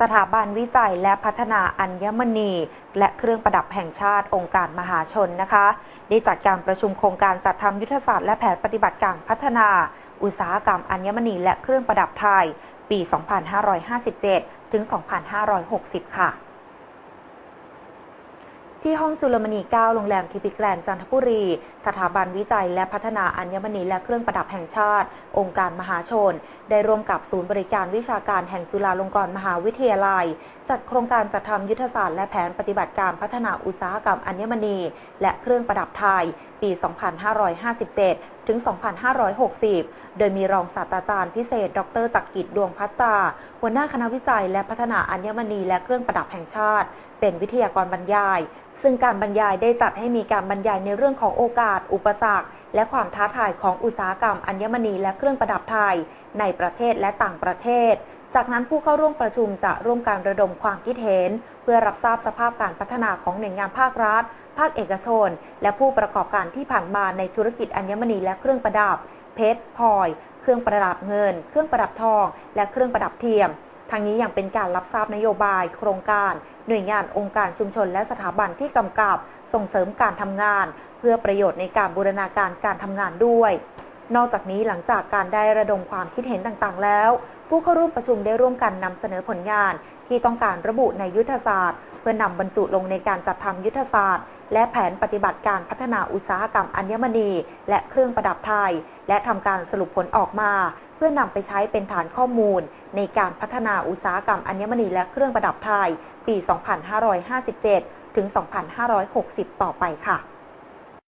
สถาบันวิจัยและพัฒนาอัญมณี และเครื่องประดับแห่งชาติองค์การมหาชนนะคะ ได้จัดการประชุมโครงการจัดทำยุทธศาสตร์และแผนปฏิบัติการพัฒนา อุตสาหกรรมอัญมณีและเครื่องประดับไทย ปี 2557 ถึง 2560 ค่ะ ที่ห้องจุลมณี 9 โรงแรมทิพิกแกรนด์จันทบุรี สถาบันวิจัยและพัฒนาอัญมณีและเครื่องประดับแห่งชาติ องค์การมหาชน ได้ร่วมกับศูนย์บริการวิชาการแห่งจุฬาลงกรณ์มหาวิทยาลัย จัดโครงการจัดทำยุทธศาสตร์และแผนปฏิบัติการพัฒนาอุตสาหกรรมอัญมณี และเครื่องประดับไทย ปี 2557 ถึง 2560 โดยมีรองศาสตราจารย์พิเศษ ดรจักรกิจดวงพัตตา หัวหน้าคณะวิจัยและพัฒนาอัญมณีและเครื่องประดับแห่งชาติ เป็นวิทยากรบรรยาย ซึ่งการบรรยายได้จัดให้มีการบรรยายในเรื่องของโอกาส อุปสรรค และความท้าทายของอุตสาหกรรมอัญมณีและเครื่องประดับไทย ในประเทศและต่างประเทศ จากนั้นผู้เข้าร่วมประชุมจะร่วมการระดมความคิดเห็น เพื่อรับทราบสภาพการพัฒนาของหน่วยงานภาครัฐ ภาคเอกชน และผู้ประกอบการที่ผ่านมาในธุรกิจอัญมณีและเครื่องประดับ เพชรพลอย เครื่องประดับเงิน เครื่องประดับทอง และเครื่องประดับเทียม ทั้งนี้ยังเป็นการรับทราบนโยบาย โครงการ หน่วยงานองค์การชุมชน และสถาบันที่กำกับ ส่งเสริมการทำงาน เพื่อประโยชน์ในการบูรณาการการทำงานด้วย นอกจากนี้หลังจากการได้ระดมความคิดเห็นต่างๆ แล้ว ผู้เข้าร่วมประชุมได้ร่วมกันนำเสนอผลงาน ที่ต้องการระบุในยุทธศาสตร์ เพื่อนำบรรจุลงในการจัดทำยุทธศาสตร์ และแผนปฏิบัติการพัฒนาอุตสาหกรรมอัญมณี และเครื่องประดับไทย และทำการสรุปผลออกมา เพื่อนำไปใช้เป็นฐานข้อมูล ในการพัฒนาอุตสาหกรรมอัญมณีและเครื่องประดับไทย ปี 2557 ถึง 2560 ต่อไปค่ะ